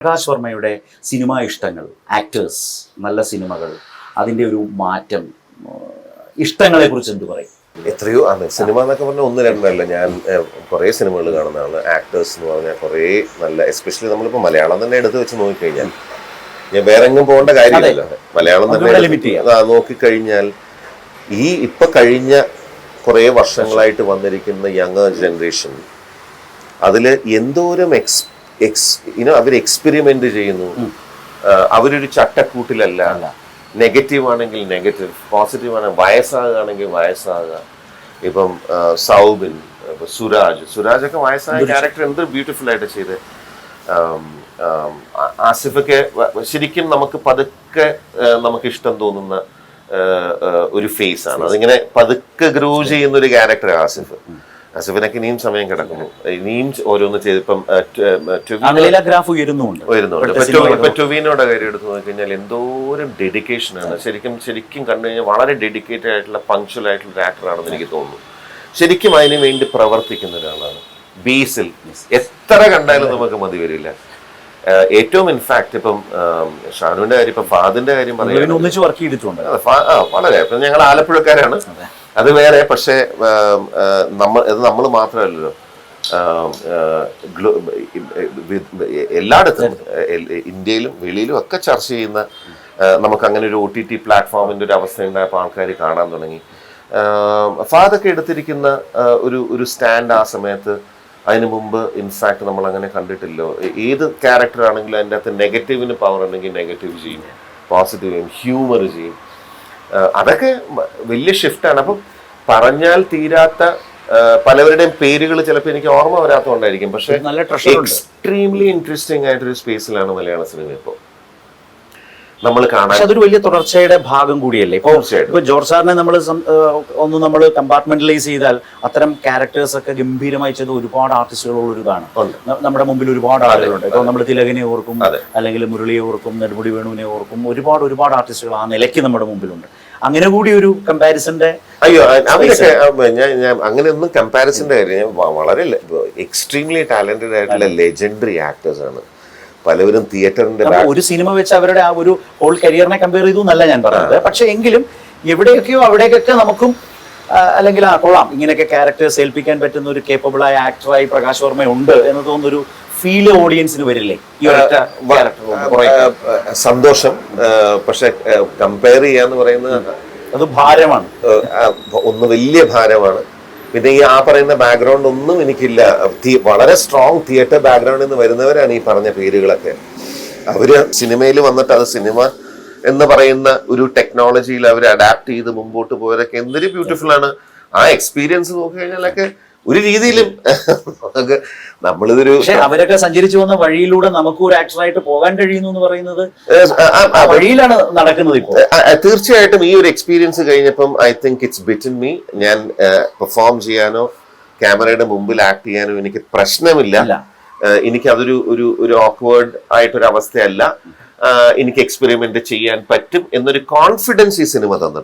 പ്രകാശ് വർമ്മയുടെ സിനിമാ ഇഷ്ടങ്ങൾ ആക്ടേഴ്സ് നല്ല സിനിമകൾ അതിന്റെ ഒരു മാറ്റം ഇഷ്ടങ്ങളെ കുറിച്ച് എന്ത് പറയും? എത്രയോ ആണ് സിനിമ എന്നൊക്കെ പറഞ്ഞാൽ ഒന്ന് രണ്ടല്ല. ഞാൻ കുറേ സിനിമകൾ കാണുന്നതാണ്. ആക്ടേഴ്സ് എന്ന് പറഞ്ഞാൽ കുറേ നല്ല എസ്പെഷ്യലി നമ്മളിപ്പോൾ മലയാളം തന്നെ എടുത്ത് വെച്ച് നോക്കിക്കഴിഞ്ഞാൽ. ഞാൻ വേറെ എങ്ങും പോകേണ്ട കാര്യമില്ല മലയാളം തന്നെ നോക്കിക്കഴിഞ്ഞാൽ ഈ ഇപ്പൊ കഴിഞ്ഞ കുറേ വർഷങ്ങളായിട്ട് വന്നിരിക്കുന്ന യങ് ജനറേഷൻ അതിൽ എന്തോരം എക്സ് എക്സ് ഇനോ അവർ എക്സ്പെരിമെന്റ് ചെയ്യുന്നു. അവരൊരു ചട്ടക്കൂട്ടിലല്ല. നെഗറ്റീവ് ആണെങ്കിൽ നെഗറ്റീവ് പോസിറ്റീവ് ആണെങ്കിൽ വയസ്സാകുകയാണെങ്കിൽ വയസ്സാകുക. ഇപ്പം സൗബിൻ ഇപ്പൊ സുരാജ്. സുരാജ് ഒക്കെ വയസ്സായ ക്യാരക്ടർ എന്ത് ബ്യൂട്ടിഫുൾ ആയിട്ട് ചെയ്ത്. ആസിഫൊക്കെ ശരിക്കും നമുക്ക് പതുക്കെ നമുക്ക് ഇഷ്ടം തോന്നുന്ന ഒരു ഫേസ് ആണ്. അതിങ്ങനെ പതുക്കെ ഗ്രോ ചെയ്യുന്ന ഒരു ക്യാരക്ടർ ആസിഫ്. ആസിഫിനൊക്കെ ഇനിയും സമയം കിടക്കുന്നു. ഇനിയും ഓരോന്ന് ചെയ്ത് ഇപ്പം ആ, ട്- ആ, ഗ്രാഫ് ഉയരുന്നുണ്ട്. ടൊവിനോടെ കാര്യം എടുത്തു നോക്കിക്കഴിഞ്ഞാൽ എന്തോരം ഡെഡിക്കേഷൻ ആണ്. ശരിക്കും ശരിക്കും കണ്ടു കഴിഞ്ഞാൽ വളരെ ഡെഡിക്കേറ്റഡ് ആയിട്ടുള്ള പങ്ക്ച്വൽ ആയിട്ടുള്ള ഒരു ആക്ടറാണെന്ന് എനിക്ക് തോന്നുന്നു. ശരിക്കും അതിന് വേണ്ടി പ്രവർത്തിക്കുന്ന ഒരാളാണ്. ബീസിൽ എത്ര കണ്ടാലും നമുക്ക് മതി വരില്ല. ഏറ്റവും ഇൻഫാക്ട് ഇപ്പം ഷാനുവിന്റെ കാര്യം ഇപ്പം ഫാദിന്റെ കാര്യം പറയുന്നത് വളരെ. ഞങ്ങൾ ആലപ്പുഴക്കാരാണ്. അത് വേറെ പക്ഷേ നമ്മൾ അത് നമ്മൾ മാത്രമല്ലല്ലോ. എല്ലായിടത്തും ഇന്ത്യയിലും വെളിയിലും ഒക്കെ ചർച്ച ചെയ്യുന്ന നമുക്ക് അങ്ങനെ ഒരു ഒ ടി ടി പ്ലാറ്റ്ഫോമിന്റെ ഒരു അവസ്ഥ ഉണ്ടായപ്പോൾ ആൾക്കാർ കാണാൻ തുടങ്ങി. ഫാദൊക്കെ എടുത്തിരിക്കുന്ന ഒരു ഒരു സ്റ്റാൻഡ് ആ സമയത്ത് അതിനു മുമ്പ് ഇൻഫാക്ട് നമ്മൾ അങ്ങനെ കണ്ടിട്ടില്ലോ ഏത് ക്യാരക്ടർ ആണെങ്കിലും അതിന്റെ അകത്ത് നെഗറ്റീവിന് പവർ ഉണ്ടെങ്കിൽ നെഗറ്റീവ് ചെയ്യും പോസിറ്റീവ് ചെയ്യും ഹ്യൂമർ ചെയ്യും. അതൊക്കെ വലിയ ഷിഫ്റ്റാണ് അപ്പം പറഞ്ഞാൽ തീരാത്ത പലവരുടെയും പേരുകൾ ചിലപ്പോൾ എനിക്ക് ഓർമ്മ വരാത്തതുകൊണ്ടായിരിക്കും. പക്ഷെ എക്സ്ട്രീംലി ഇൻട്രസ്റ്റിംഗ് ആയിട്ടൊരു സ്പേസിലാണ് മലയാള സിനിമ ഇപ്പോൾ നമ്മൾ കാണാൻ പക്ഷെ അതൊരു വലിയ തുടർച്ചയുടെ ഭാഗം കൂടിയല്ലേ? ഇപ്പൊ തീർച്ചയായിട്ടും. ഇപ്പൊ ജോർജ് സാറിനെ നമ്മൾ ഒന്ന് നമ്മൾ കമ്പാർട്ട്മെന്റലൈസ് ചെയ്താൽ അത്തരം ക്യാരക്ടേഴ്സ് ഒക്കെ ഗംഭീരമായി ചെയ്ത ഒരുപാട് ആർട്ടിസ്റ്റുകളുള്ള ഒരു ഇതാണ് നമ്മുടെ മുമ്പിൽ ഒരുപാട് ആളുകളുണ്ട്. ഇപ്പൊ നമ്മൾ തിലകനെ ഓർക്കും അല്ലെങ്കിൽ മുരളിയെ ഓർക്കും നെടുമുടി വേണുവിനെ ഓർക്കും ഒരുപാട് ഒരുപാട് ആർട്ടിസ്റ്റുകൾ ആ നിലയ്ക്ക് നമ്മുടെ മുമ്പിലുണ്ട്. അങ്ങനെ കൂടി ഒരു കമ്പാരിസന്റെ അയ്യോ അവരൊക്കെ ഞാൻ ഞാൻ അങ്ങനെയൊന്നും കമ്പാരിസന്റെ കാര്യം വളരെ എക്സ്ട്രീംലി ടാലന്റഡ് ആയിട്ടുള്ള ലെജൻഡറി ആക്ടേഴ്സ് ആണ്. പലവരും തിയേറ്ററിന്റെ ഒരു സിനിമ വെച്ച് അവരുടെ ആ ഒരു ഹോൾ കരിയറിനെ കമ്പയർ ചെയ്തു എന്നല്ല ഞാൻ പറഞ്ഞത് പക്ഷെ എങ്കിലും എവിടെയൊക്കെയോ അവിടേക്കൊക്കെ നമുക്കും അല്ലെങ്കിൽ ആ കൊള്ളാം. ഇങ്ങനെയൊക്കെ ക്യാരക്ടേഴ്സ് ഏൽപ്പിക്കാൻ പറ്റുന്ന ഒരു കേപ്പബിൾ ആയ ആക്ടറായി പ്രകാശ് വർമ്മ ഉണ്ട് എന്ന് തോന്നുന്നൊരു ഫീൽ ഓഡിയൻസിന് വരില്ലേ? ഈ സന്തോഷം പക്ഷെ കമ്പയർ ചെയ്യാന്ന് പറയുന്നത് അത് ഭാരമാണ്. ഒന്ന് വലിയ ഭാരമാണ്. പിന്നെ ഈ ആ പറയുന്ന ബാക്ക്ഗ്രൗണ്ട് ഒന്നും എനിക്കില്ല. വളരെ സ്ട്രോങ് തിയേറ്റർ ബാക്ക്ഗ്രൗണ്ടിൽ നിന്ന് വരുന്നവരാണ് ഈ പറഞ്ഞ പേരുകളൊക്കെ. അവർ സിനിമയിൽ വന്നിട്ട് അത് സിനിമ എന്ന് പറയുന്ന ഒരു ടെക്നോളജിയിൽ അവർ അഡാപ്റ്റ് ചെയ്ത് മുമ്പോട്ട് പോയതൊക്കെ എന്തൊരു ബ്യൂട്ടിഫുൾ ആണ്. ആ എക്സ്പീരിയൻസ് നോക്കി കഴിഞ്ഞാലൊക്കെ ഒരു രീതിയിലും നമുക്ക് നമ്മളിതൊരു അവരൊക്കെ സഞ്ചരിച്ചു വന്ന വഴിയിലൂടെ നമുക്ക് ഒരു ആക്ടറായിട്ട് പോകാൻ കഴിയുന്നു എന്ന് പറയുന്നത് വഴിയിലാണ് നടക്കുന്നത് ഇപ്പോൾ. തീർച്ചയായിട്ടും ഈ ഒരു എക്സ്പീരിയൻസ് കഴിഞ്ഞപ്പം I think it's bitten me ഞാൻ പെർഫോം ചെയ്യാനോ ക്യാമറയുടെ മുമ്പിൽ ആക്ട് ചെയ്യാനോ എനിക്ക് പ്രശ്നമില്ല. എനിക്ക് അതൊരു ഒരു ഒരു ഓക്വേർഡ് ആയിട്ടൊരു അവസ്ഥയല്ല എനിക്ക് എക്സ്പെരിമെന്റ് ചെയ്യാൻ പറ്റും എന്നൊരു കോൺഫിഡൻസ് ഈ സിനിമ തന്നിട്ടുണ്ട്.